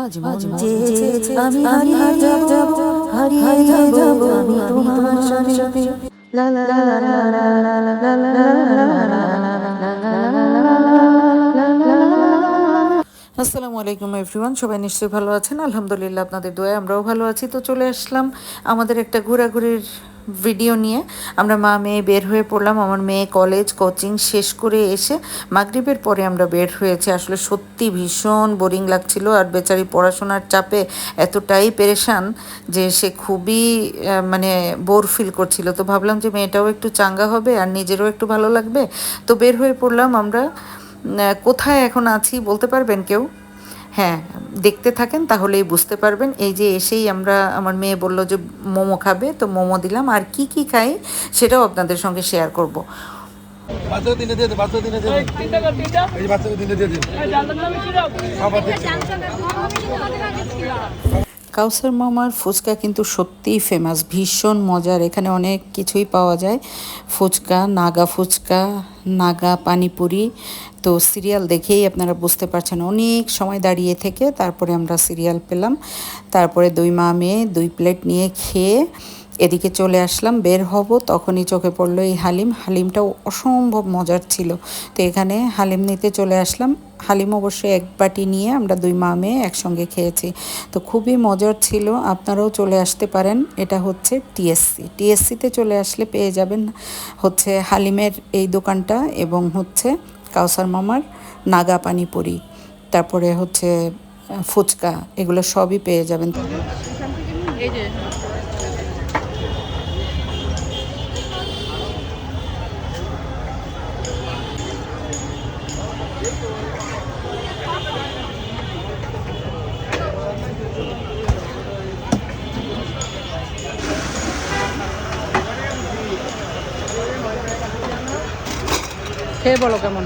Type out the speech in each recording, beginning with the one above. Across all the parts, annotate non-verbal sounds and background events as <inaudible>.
আজ মন আমি হারিয়ে যাব হারিয়ে যাব আমি তোমার সাথে লা লা লা লা লা লা লা লা লা লা আসসালামু আলাইকুম এভরিওয়ান সবাই নিশ্চয়ই ভালো আছেন আলহামদুলিল্লাহ আপনাদের দোয়ায় আমরাও ভালো আছি তো চলে আসলাম আমাদের একটা ঘোরাঘুরির ভিডিও নিয়ে আমরা মা মেয়ে বের হয়ে পড়লাম। আমার মেয়ে কলেজ কোচিং শেষ করে এসে মাগরিবের পরে আমরা বের হয়েছি। আসলে সত্যি ভীষণ বোরিং লাগছিল আর বেচারি পড়াশোনার চাপে এতটাই পেরেশান যে সে খুবই মানে বোর ফিল করছিল। তো ভাবলাম যে মেয়েটাও একটু চাঙ্গা হবে আর নিজেরও একটু ভালো লাগবে। তো বের হয়ে পড়লাম আমরা। কোথায় এখন আছি বলতে পারবেন কেউ? হ্যাঁ দেখতে থাকেন তাহলেই বুঝতে পারবেন। এই যে এসেই আমরা আমার মেয়ে বলল যে মোমো খাবে? তো মোমো দিলাম। আর কি কি খাই সেটাও আপনাদের সঙ্গে শেয়ার করব। বাচ্চাকে কাউসার মামার ফুচকা কিন্তু সত্যিই ফেমাস ভীষণ মজার। এখানে অনেক কিছুই পাওয়া যায়। ফুচকা, নাগা ফুচকা, নাগা পানিপুরি। তো সিরিয়াল দেখেই আপনারা বুঝতে পারছেন অনেক সময় দাঁড়িয়ে থেকে তারপরে আমরা সিরিয়াল পেলাম। তারপরে দুই মা মেয়ে দুই প্লেট নিয়ে খেয়ে এদিকে চলে আসলাম, বের হব। তখনই চোখে পড়ল এই হালিম। হালিমটাও অসম্ভব মজার ছিল। তো এখানে হালিম নিতে চলে আসলাম। হালিম অবশ্যই এক বাটি নিয়ে আমরা দুই মা মেয়ে একসঙ্গে খেয়েছি। তো খুবই মজার ছিল। আপনারাও চলে আসতে পারেন। এটা হচ্ছে টিএসসি টিএসসিতে চলে আসলে পেয়ে যাবেন হচ্ছে হালিমের এই দোকানটা এবং হচ্ছে কাউসার মামার নাগা পানিপুরি। তারপরে হচ্ছে ফুচকা। এগুলো সবই পেয়ে যাবেন। এই যে খেয়ে বলো কেমন?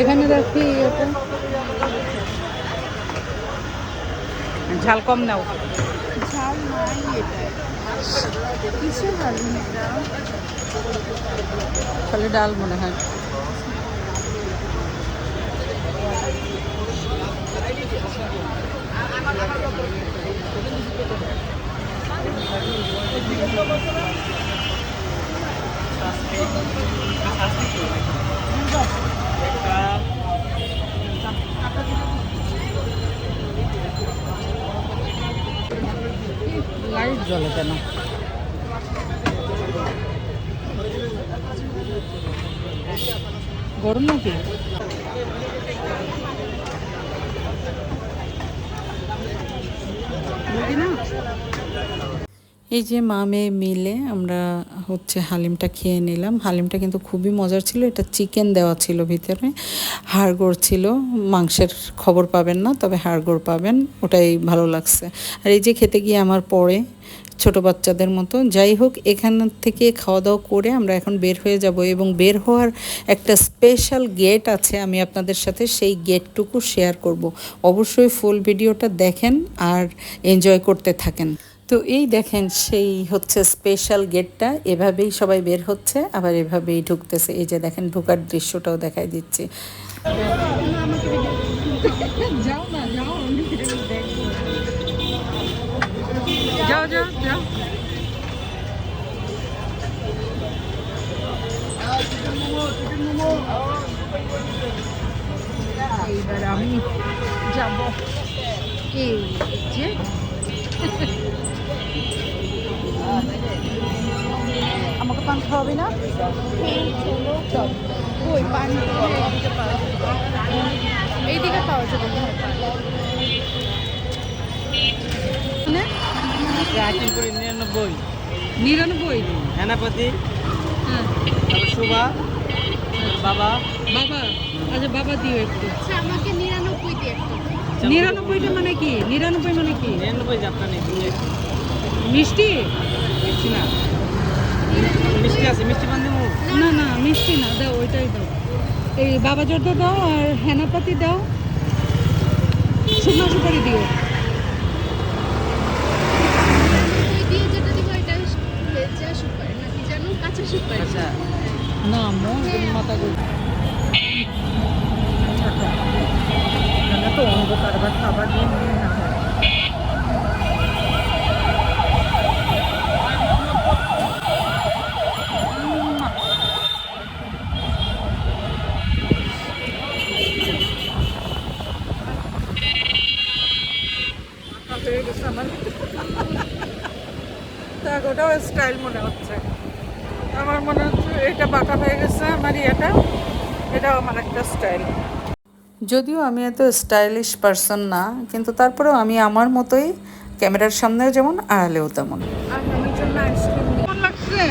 এখানে রাখি ঝাল কম নাও। ঝাল নাই এটা কিসের হালিম এটা খালি ডাল মনে হয়। লাইট জ্বলে কেন? গরম নাকি? এই যে মা মেয়ে মিলে আমরা হচ্ছে হালিমটা খেয়ে নিলাম। হালিমটা কিন্তু খুবই মজার ছিল। এটা চিকেন দেওয়া ছিল ভিতরে। হাড়গোড় ছিল। মাংসের খবর পাবেন না, তবে হাড়গোড় পাবেন। ওটাই ভালো লাগছে। আর এই যে খেতে গিয়ে আমার পরে ছোট বাচ্চাদের মতো। যাই হোক, এখান থেকে খাওয়া দাওয়া করে আমরা এখন বের হয়ে যাব এবং বের হওয়ার একটা স্পেশাল গেট আছে আমি আপনাদের সাথে, সেই গেটটুকু শেয়ার করব। অবশ্যই ফুল ভিডিওটা দেখেন আর এনজয় করতে থাকেন। তো এই দেখেন, সেই হচ্ছে স্পেশাল গেটটা এভাবেই সবাই বের হচ্ছে, আবার এভাবেই ঢুকতেছে। এই যে দেখেন, ঢোকার দৃশ্যটাও দেখাই দিচ্ছি। যাও যাও যাও এইবার আমি যাব। এই যে। আমাকে পান খাওয়াবে না? ওই পানি এইদিকে পাওয়া যাবে নিরানব্বই। নিরানব্বই? হেনাপতি হ্যাঁ। শোভা বাবা। বাবা আচ্ছা বাবা দিও একটু। আচ্ছা আমাকে নিরানব্বই দিয়ে নিরানব্বইটা মানে কি? নিরানব্বই মানে কি? নিরানব্বই যাত্রা নেই মিষ্টি? মিষ্টি না। মিষ্টি আছে মিষ্টি পান দেবো। না না মিষ্টি না দাও ওইটাই দাও। এই বাবা জর্দা দাও আর হেনাপাতি দাও। শুকনো সুপারি দিও। না মো মাথা গুলো তো অন্ধকার খাবার নিয়ে না ওটাও স্টাইল মনে হচ্ছে। আমার মনে এটা বাঁকা হয়ে গেছে আমার ইয়েটা। এটাও আমার একটা স্টাইল যদিও আমি এত স্টাইলিশ পারসন না কিন্তু তারপরেও আমি আমার মতোই ক্যামেরার সামনেও যেমন আড়ালেও তেমন। ভালো লাগছে?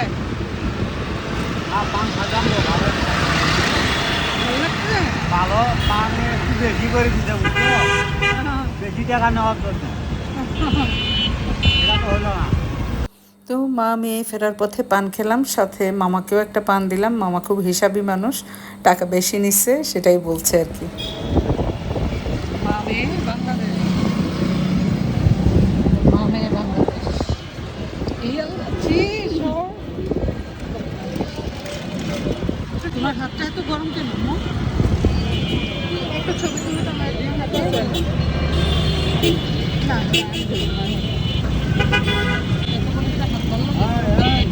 একটু বেশি করে দিতে <laughs> বেশি টাকা নেওয়ার জন্য। <laughs> এটা হলো না। তো মা মেয়ে ফেরার পথে পান খেলাম, সাথে মামাকেও একটা পান দিলাম। মামা খুব হিসাবি মানুষ, টাকা বেশি নিচ্ছে, সেটাই বলছে আর কি। তোমার হাতটা এত গরম না আমার মনে হয় একটা ডায়েলটা সামনে ওরে মোটা রে ওরে মোটা তুমি পারো না তাই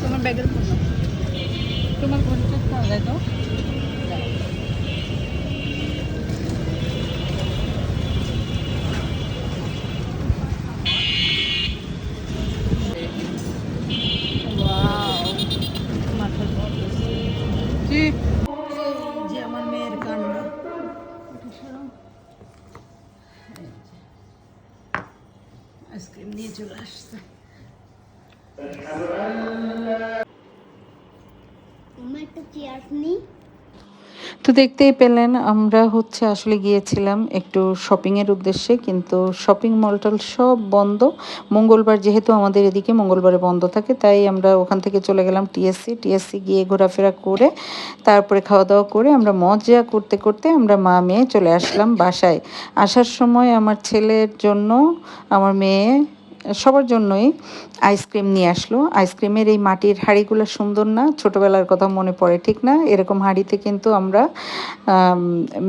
তোমার ব্যাগের ফোন তোমার ঘণ্টা পাওয়া যায় তো চলে আসছে। আমার একটা চেয়ার নিই তো দেখতেই পেলেন আমরা হচ্ছে আসলে গিয়েছিলাম একটু শপিংয়ের উদ্দেশ্যে কিন্তু শপিং মলটল সব বন্ধ। মঙ্গলবার যেহেতু আমাদের এদিকে মঙ্গলবারে বন্ধ থাকে তাই আমরা ওখান থেকে চলে গেলাম টিএসসি টিএসসি গিয়ে ঘোরাফেরা করে তারপরে খাওয়া দাওয়া করে আমরা মজা করতে করতে আমরা মা মেয়ে চলে আসলাম বাসায়। আসার সময় আমার ছেলের জন্য আমার মেয়ে সবার জন্যই আইসক্রিম নিয়ে আসলো। আইসক্রিমের এই মাটির হাঁড়িগুলো সুন্দর না, ছোটোবেলার কথা মনে পড়ে, ঠিক না? এরকম হাঁড়িতে কিন্তু আমরা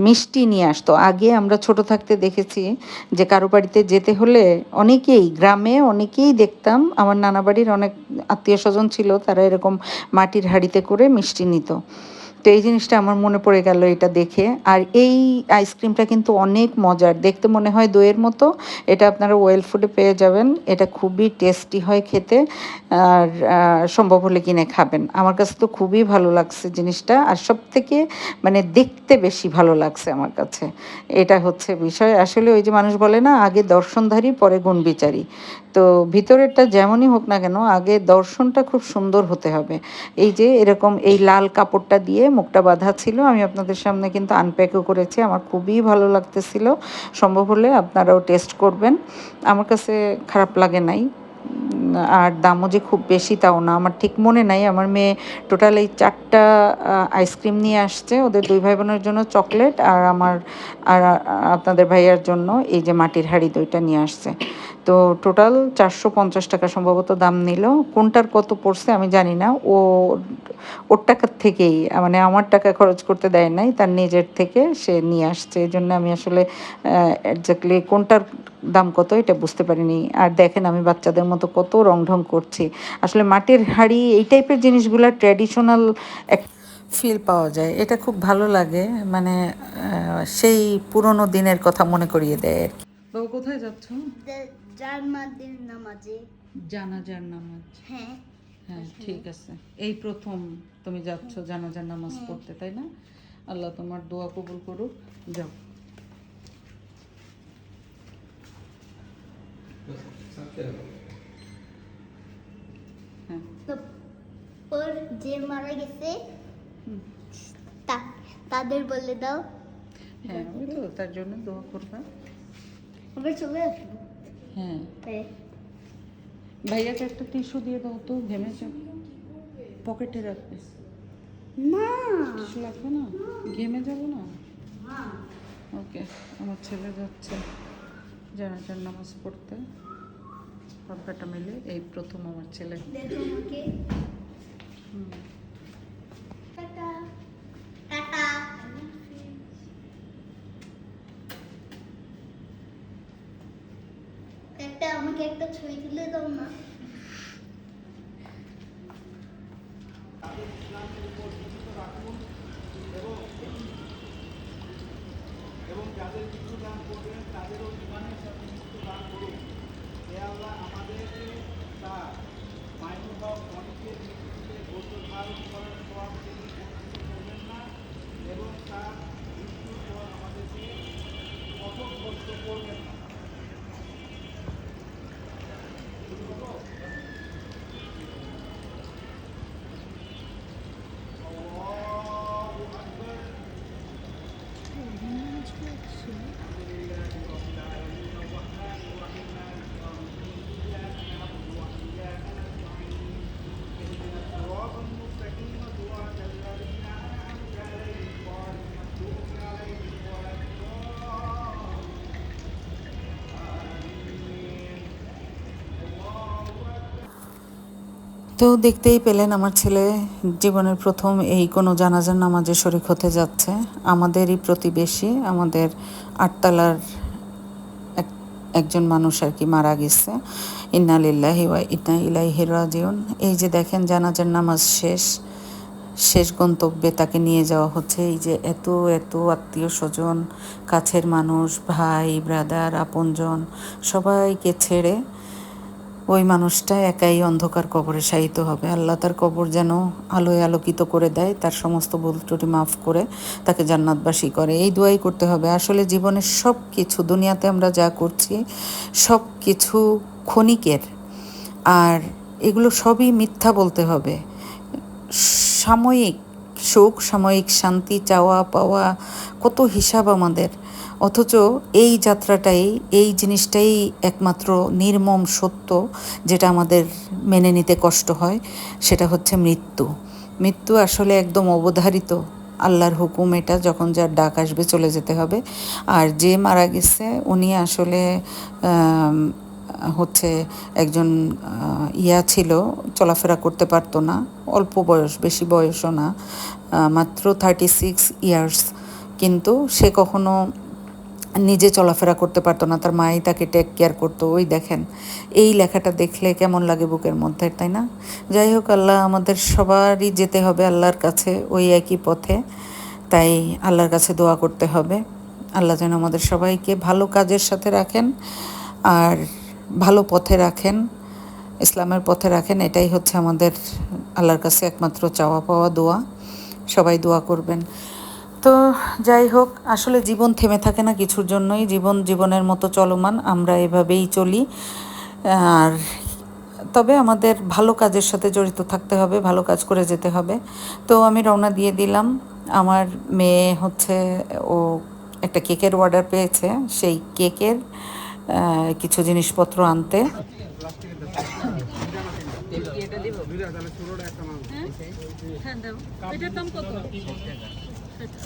মিষ্টি নিয়ে আসতো। আগে আমরা ছোট থাকতে দেখেছি যে কারও বাড়িতে যেতে হলে অনেকেই, গ্রামে অনেকেই দেখতাম, আমার নানা বাড়ির অনেক আত্মীয় স্বজন ছিল, তারা এরকম মাটির হাঁড়িতে করে মিষ্টি নিত। তো এই জিনিসটা আমার মনে পড়ে গেল এটা দেখে। আর এই আইসক্রিমটা কিন্তু অনেক মজার। দেখতে মনে হয় দইয়ের মতো। এটা আপনারা ওয়েল ফুডে পেয়ে যাবেন। এটা খুবই টেস্টি হয় খেতে। আর সম্ভব হলে কিনে খাবেন। আমার কাছে তো খুবই ভালো লাগছে জিনিসটা। আর সব থেকে মানে দেখতে বেশি ভালো লাগছে আমার কাছে। এটা হচ্ছে বিষয়। আসলে ওই যে মানুষ বলে না, আগে দর্শনধারী, পরে গুণবিচারী। তো ভিতরেরটা যেমনই হোক না কেন, আগে দর্শনটা খুব সুন্দর হতে হবে। এই যে এরকম এই লাল কাপড়টা দিয়ে মুখটা বাঁধা ছিল, আমি আপনাদের সামনে কিন্তু আনপ্যাকও করেছি, আমার খুবই ভালো লাগতেছিল। সম্ভব হলে আপনারাও টেস্ট করবেন। আমার কাছে খারাপ লাগে নাই। আর দামও যে খুব বেশি তাও না, আমার ঠিক মনে নাই। আমার মেয়ে টোটাল এই চারটা আইসক্রিম নিয়ে আসছে, ওদের দুই ভাই বোনের জন্য চকলেট আর আমার, আর আপনাদের ভাইয়ার জন্য এই যে মাটির হাঁড়ি দইটা নিয়ে আসছে। তো টোটাল চারশো পঞ্চাশ টাকা সম্ভবত দাম নিল। কোনটার কত পড়ছে আমি জানি না। ও, ওর টাকার থেকেই মানে আমার টাকা খরচ করতে দেয় নাই, তার নিজের থেকে সে নিয়ে আসছে। এই জন্য আমি আসলে একজাক্টলি কোনটার দাম কত এটা বুঝতে পারিনি। আর দেখেন আমি বাচ্চাদের মতো কত রং ঢং করছি। আসলে মাটির হাঁড়ি, এই টাইপের জিনিসগুলো ট্র্যাডিশনাল এক ফিল পাওয়া যায়। এটা খুব ভালো লাগে। মানে সেই পুরনো দিনের কথা মনে করিয়ে দেয় আর কি। কোথায় যাচ্ছ? মাদের নামাজে। জানাজার নামাজ। হ্যাঁ। হ্যাঁ ঠিক আছে। এই প্রথম তুমি যাচ্ছ জানাজার নামাজ পড়তে তাই না? আল্লাহ তোমার দোয়া কবুল করুক। যাও। হ্যাঁ। ওর যে মারা গেছে তাদের বলে দাও। হ্যাঁ তার জন্য দোয়া করবা। আবার চলে আসব। হ্যাঁ। ভাইয়াকে একটা টিস্যু দিয়ে দাও তো ঘেমেছে। পকেটে রাখবে। না টিস্যু লাগবে না? ঘেমে যাব না? ওকে আমার ছেলে যাচ্ছে। জানাজার নামাজ পড়তে পাব্বাটা মিলে এই প্রথম আমার ছেলে। দেখো আমাকে টাটা টাটা একটা আমাকে একটা ছবি তুলে দাও না এবং যাদের কিছু দান করবেন, তাদেরও ইমানের সাথে দান করুন। এ আল্লাহ, আমাদেরকে তার মাইনুল হক অনেকের মৃত্যুতে গত ধারণ করার সব তিনি করবেন না এবং তার মৃত্যুর পর আমাদেরকে কঠোর কষ্ট করবেন না। তো দেখতেই পেলেন আমার ছেলে জীবনের প্রথম এই কোনো জানাজার নামাজে শরিক হতে যাচ্ছে। আমাদেরই প্রতিবেশী, আমাদের আটতলার এক একজন মানুষ আর কি মারা গেছে। ইন্না লিল্লাহি ওয়া ইন্না ইলাইহি রাজিউন। এই যে দেখেন জানাজার নামাজ শেষ শেষ গন্তব্যে তাকে নিয়ে যাওয়া হচ্ছে। এই যে এত এত আত্মীয় স্বজন, কাছের মানুষ, ভাই ব্রাদার আপনজন, সবাইকে ছেড়ে ওই মানুষটা একাই অন্ধকার কবরে শায়িত হবে। আল্লাহ তার কবর যেন আলোয় আলোকিত করে দেয়, তার সমস্ত ভুল ত্রুটি মাফ করে তাকে জান্নাতবাসী করে। এই দোয়াই করতে হবে। আসলে জীবনের সব কিছু দুনিয়াতে আমরা যা করছি সব কিছু ক্ষণিকের। আর এগুলো সবই মিথ্যা বলতে হবে। সাময়িক সুখ, সাময়িক শান্তি চাওয়া পাওয়া কত হিসাব আমাদের। অথচ এই যাত্রাটাই, এই জিনিসটাই একমাত্র নির্মম সত্য যেটা আমাদের মেনে নিতে কষ্ট হয়, সেটা হচ্ছে মৃত্যু। মৃত্যু আসলে একদম অবধারিত। আল্লাহর হুকুম এটা, যখন যার ডাক আসবে চলে যেতে হবে। আর যে মারা গেছে, উনি আসলে হচ্ছে একজন ইয়া ছিল, চলাফেরা করতে পারতো না। অল্প বয়স, বেশি বয়সও না। মাত্র থার্টি সিক্স ইয়ার্স কিন্তু সে কখনো নিজে চলাফেরা করতে পারতো না, তার মাই তাকে টেক কেয়ার করতো। ওই দেখেন, এই লেখাটা দেখলে কেমন লাগে বুকের মধ্যে, তাই না? যাই হোক, আল্লাহ আমাদের সবারই যেতে হবে আল্লাহর কাছে ওই একই পথে, তাই আল্লাহর কাছে দোয়া করতে হবে। আল্লাহ যেন আমাদের সবাইকে ভালো কাজের সাথে রাখেন আর ভালো পথে রাখেন, ইসলামের পথে রাখেন, এটাই হচ্ছে আমাদের আল্লাহর কাছে একমাত্র চাওয়া পাওয়া দোয়া। সবাই দোয়া করবেন। তো যাই হোক, আসলে জীবন থেমে থাকে না কিছুর জন্যই। জীবন জীবনের মতো চলমান, আমরা এভাবেই চলি। আর তবে আমাদের ভালো কাজের সাথে জড়িত থাকতে হবে, ভালো কাজ করে যেতে হবে। তো আমি রওনা দিয়ে দিলাম। আমার মেয়ে হচ্ছে, ও একটা কেকের অর্ডার পেয়েছে। সেই কেকের কিছু জিনিসপত্র আনতে। এটার দাম কত?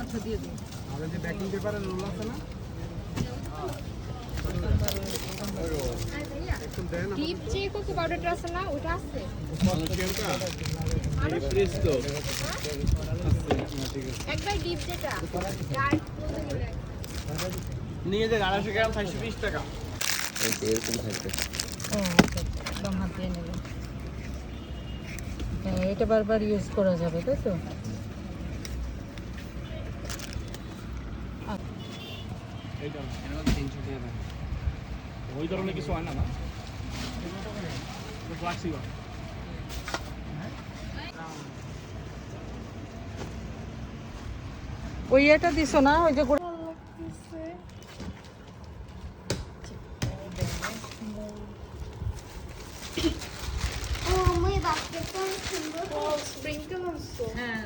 আচ্ছা দিয়ে দিন। আর যে ব্যাকিং পেপারের রোল আছে না ডিপ যে কোকো পাউডারটা আছে না? ওটা আছে। একবার ডিপ যেটা। ডার্ক বলতে গেলে নিয়ে যে আড়াইশো গ্রাম চারশো বিশ টাকা। ও একদম হাত দিয়ে নেবে হ্যাঁ এটা বারবার ইউজ করা যাবে তাই তো? ওই ধরনের কিছু হয় না না ওই এটা দিছো না ওই যে হ্যাঁ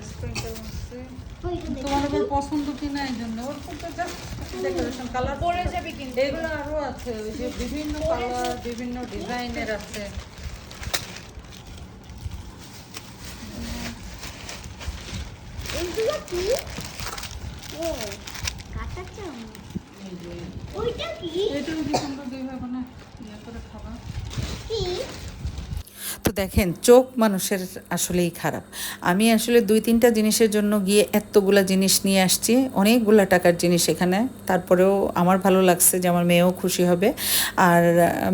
পছন্দ কি না এই জন্য ওর তো জাস্ট ডেকোরেশন কালার পরে যাবে কিন্তু। এগুলো আরও আছে ওই যে বিভিন্ন কালার বিভিন্ন ডিজাইনের আছে। এইগুলো কি? ও কাঁচা চামচ ওইটা কি? এটা যে তোমরা দুই বোনে ইয়ে করে খাবা। কি? তো দেখেন, চোখ মানুষের আসলেই খারাপ। আমি আসলে দুই তিনটা জিনিসের জন্য গিয়ে এতগুলা জিনিস নিয়ে আসছি, অনেকগুলা টাকার জিনিস এখানে। তারপরেও আমার ভালো লাগছে যে আমার মেয়েও খুশি হবে। আর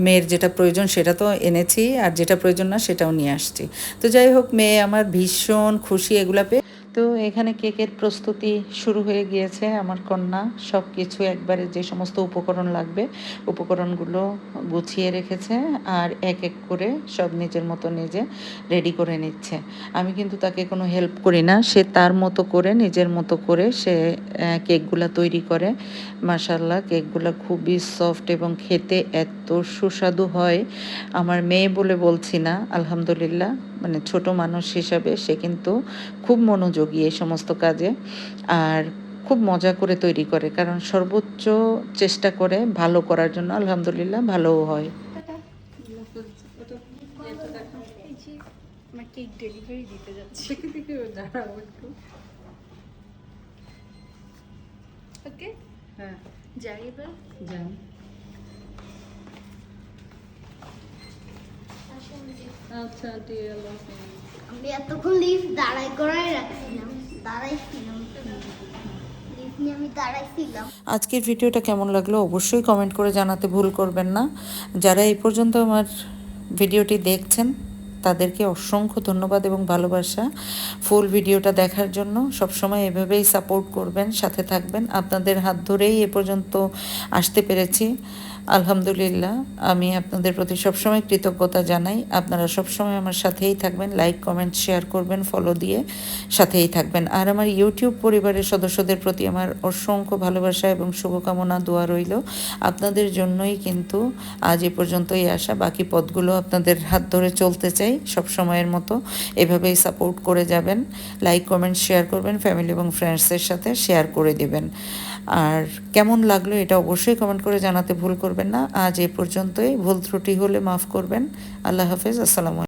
মেয়ের যেটা প্রয়োজন সেটা তো এনেছি, আর যেটা প্রয়োজন না সেটাও নিয়ে আসছি। তো যাই হোক, মেয়ে আমার ভীষণ খুশি এগুলো পেয়ে তো এখানে কেকের প্রস্তুতি শুরু হয়ে গিয়েছে আমার কন্যা। সব কিছু একবারে যে সমস্ত উপকরণ লাগবে, উপকরণগুলো গুছিয়ে রেখেছে আর এক এক করে সব নিজের মতো নিজে রেডি করে নিচ্ছে। আমি কিন্তু তাকে কোনো হেল্প করি না, সে তার মতো করে, নিজের মতো করে সে কেকগুলা তৈরি করে। মাশাল্লাহ কেকগুলা খুবই সফট এবং খেতে এত সুস্বাদু হয়। আমার মেয়ে বলে বলছি না, আলহামদুলিল্লাহ। মানে ছোট মানুষ হিসাবে সে কিন্তু খুব মনোযোগী এই সমস্ত কাজে। আর খুব মজা করে তৈরি করে কারণ সর্বোচ্চ চেষ্টা করে ভালো করার জন্য আলহামদুলিল্লাহ ভালোও হয়। এই যে আমার কেক ডেলিভারি দিতে যাচ্ছে ওকে হ্যাঁ যাই এবার আচ্ছা আমি এতক্ষণ লিফট দাঁড়াই করাই রাখছিলাম দাঁড়াইছিলাম। আজকের ভিডিওটা কেমন লাগল অবশ্যই কমেন্ট করে জানাতে ভুল করবেন না। যারা এই পর্যন্ত আমার ভিডিওটি দেখছেন তাদেরকে অসংখ্য ধন্যবাদ এবং ভালোবাসা ফুল ভিডিওটা দেখার জন্য। সবসময় এভাবেই সাপোর্ট করবেন সাথে থাকবেন। আপনাদের হাত ধরেই এ পর্যন্ত আসতে পেরেছি। আলহামদুলিল্লাহ, আমি আপনাদের প্রতি সবসময় কৃতজ্ঞতা জানাই। আপনারা সবসময় আমার সাথেই থাকবেন লাইক কমেন্ট শেয়ার করবেন ফলো দিয়ে সাথেই থাকবেন। আর আমার ইউটিউব পরিবারের সদস্যদের প্রতি আমার অসংখ্য ভালোবাসা এবং শুভকামনা, দোয়া রইল। আপনাদের জন্যই কিন্তু আজ এ পর্যন্তই আসা। বাকি পদগুলো আপনাদের হাত ধরে চলতে চাই, সব সময়ের মতো এভাবেই সাপোর্ট করে যাবেন। লাইক কমেন্ট শেয়ার করবেন ফ্যামিলি এবং ফ্রেন্ডসের সাথে শেয়ার করে দিবেন। আর কেমন লাগল এটা অবশ্যই কমেন্ট করে জানাতে ভুল করবেন না। আজ এ পর্যন্তই। ভুল ত্রুটি হলে মাফ করবেন। আল্লাহ হাফেজ। আসসালামু